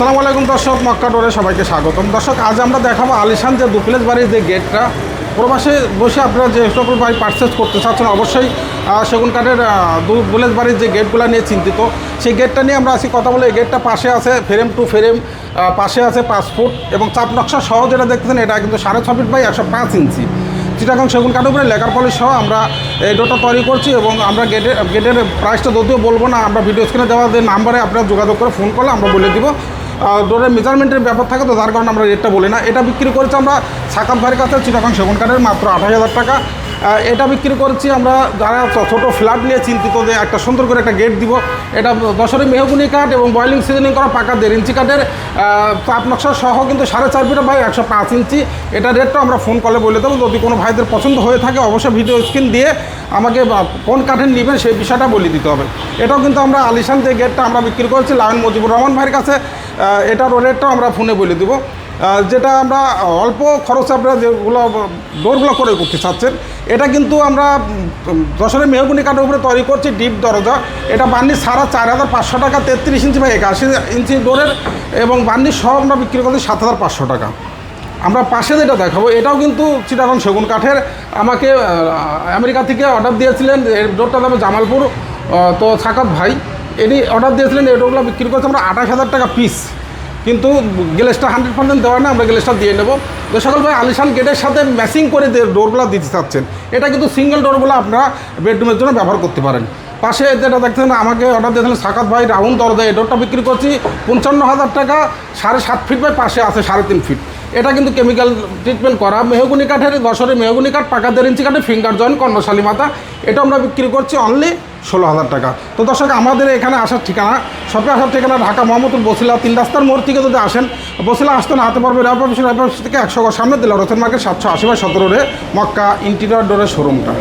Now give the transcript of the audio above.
আসসালামু আলাইকুম দর্শক, মক্কা ডোরে সবাইকে স্বাগতম। দর্শক, আজ আমরা দেখাবো আলিশান যে দুপ্লেস বাড়ির যে গেটটা, প্রবাসে বসে আপনারা যে সকল বাড়ি পারচেস করতে চাচ্ছেন, অবশ্যই সেগুন কাঠের দুপ্লেস বাড়ির যে গেটগুলো নিয়ে চিন্তিত। সেই গেটটা নিয়ে আমরা আজকে কথা বলে এই গেটটা পাশে আছে ফ্রেম টু ফ্রেম পাশে আছে পাঁচ ফুট এবং চাপ নকশা সহ যেটা দেখতেছেন, এটা কিন্তু সাড়ে ছ ফিট বাই একশো পাঁচ ইঞ্চি। চিটাগাং সেগুন কাঠের উপরে লেখার পলিশ সহ আমরা এই ডোটা তৈরি করছি এবং আমরা গেটের গেটের প্রাইসটা যদিও বলব না, আমরা ভিডিও স্ক্রিনে দেওয়া যে নাম্বারে আপনারা যোগাযোগ করে ফোন করলে আমরা বলে দিব। ডোরের মেজারমেন্টের ব্যাপার থাকে তো, যার কারণে আমরা রেটটা বলি না। এটা বিক্রি করেছি আমরা সাকাত ভাইয়ের কাছে চিটাগাং সেগুন কাঠের মাত্র আঠাশ হাজার টাকা। এটা বিক্রি করছি আমরা, যারা ছোটো ফ্ল্যাট নিয়ে চিন্তিত যে একটা সুন্দর করে একটা গেট দিব, এটা দশরে মেহগুনি কাঠ এবং বয়লিং সিজনিং করা পাকা দেড় ইঞ্চি কাঠের চাপ নকশা সহ কিন্তু সাড়ে চার ফিট বাই একশো পাঁচ ইঞ্চি। এটা রেটটা আমরা ফোন কলে বলে দেবো। যদি কোনো ভাইদের পছন্দ হয়ে থাকে, অবশ্যই ভিডিও স্ক্রিন দিয়ে আমাকে কোন কাঠের নেবেন সেই বিষয়টা বলে দিতে হবে। এটাও কিন্তু আমরা আলিশান যে গেটটা আমরা বিক্রি করেছি লায়ন মুজিবুর রহমান ভাইয়ের কাছে এটার রেটটাও আমরা ফোনে বলে দেবো। যেটা আমরা অল্প খরচে আপনারা যেগুলো ডোরগুলো করে করতে চাচ্ছেন, এটা কিন্তু আমরা যশোরের মেহগুনি কাঠের উপরে তৈরি করছি, ডিপ দরজা। এটা বান্নি সারা চার হাজার পাঁচশো টাকা, তেত্রিশ ইঞ্চি বা একাশি ইঞ্চি ডোরের এবং বান্নি সব আমরা বিক্রি করছি সাত হাজার পাঁচশো টাকা। আমরা পাশে যেটা দেখাবো, এটাও কিন্তু চিটাগং সেগুন কাঠের। আমাকে আমেরিকা থেকে অর্ডার দিয়েছিলেন, এর ডোরটা যাবে জামালপুর তো সাকাত ভাই। এটি অর্ডার দিয়েছিলেন, এই ডোরগুলো বিক্রি করছে আমরা আঠাশ হাজার টাকা পিস। কিন্তু গ্যালেসটা হান্ড্রেড পার্সেন্ট দেওয়া না, আমরা গ্যালেসটা দিয়ে নেব। তো সকল ভাই, আলিশান গেটের সাথে ম্যাচিং করে ডোরগুলো দিতে চাচ্ছেন, এটা কিন্তু সিঙ্গেল ডোরগুলো আপনারা বেডরুমের জন্য ব্যবহার করতে পারেন। পাশে যেটা দেখছেন, আমাকে অর্ডার দিয়েছিলেন সাকাত ভাই রাউন্ড দরজা এই ডোরটা বিক্রি করছি, পঞ্চান্ন হাজার টাকা, সাড়ে সাত ফিট বাই পাশে আছে, সাড়ে তিন ফিট এটা কিন্তু কেমিক্যাল ট্রিটমেন্ট করা। মেহগুনি কাঠের দশরের মেহগুনি কাঠ, পাকা দেড় ইঞ্চি কাঠে ফিঙ্গার জয়েন কর্ণশালী মাথা। এটা আমরা বিক্রি করছি অনলি ষোলো হাজার টাকা। তো দর্শক, আমাদের এখানে আসার ঠিকানা সরকার আসার ঠিকানা ঢাকা মোহাম্মদপুর, বসিলা তিন রাস্তার মোড় থেকে যদি আসেন, বসিলা আসতে না হাতে পারবে র্যাপ অফিস থেকে একশো সামনে দিলে রথের মার্কেট সাতশো আশি বাই সতেরো রে মক্কা ইন্টিরিয়র ডোরের শোরুমটা